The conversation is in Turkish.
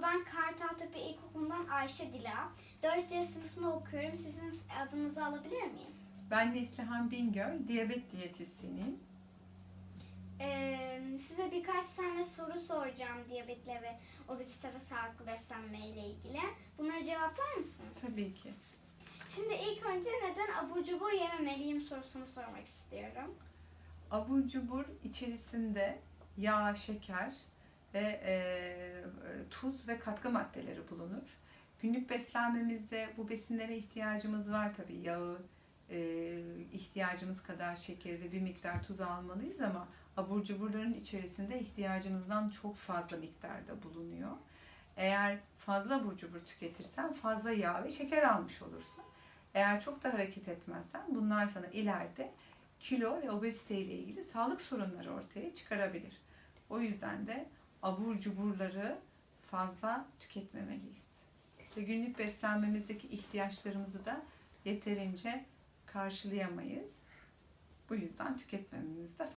Merhaba ben Kartaltepe İlkokulu'ndan Ayşe Dila. 4C sınıfında okuyorum. Sizin adınızı alabilir miyim? Ben Neslihan Bingöl, diyabet diyetisyeniyim. Ee, size birkaç tane soru soracağım diyabetle ve obezite ve sağlıklı beslenme ile ilgili. Bunları cevaplar mısınız? Tabii ki. Şimdi ilk önce neden abur cubur yememeliyim sorusunu sormak istiyorum. Abur cubur içerisinde yağ, şeker ve e, tuz ve katkı maddeleri bulunur. Günlük beslenmemizde bu besinlere ihtiyacımız var tabii. Yağı, e, ihtiyacımız kadar şeker ve bir miktar tuz almalıyız ama abur cuburların içerisinde ihtiyacımızdan çok fazla miktarda bulunuyor. Eğer fazla abur cubur tüketirsen fazla yağ ve şeker almış olursun. Eğer çok da hareket etmezsen bunlar sana ileride kilo ve obezite ilgili sağlık sorunları ortaya çıkarabilir. O yüzden de abur cuburları fazla tüketmemeliyiz. Ve günlük beslenmemizdeki ihtiyaçlarımızı da yeterince karşılayamayız. Bu yüzden tüketmememizde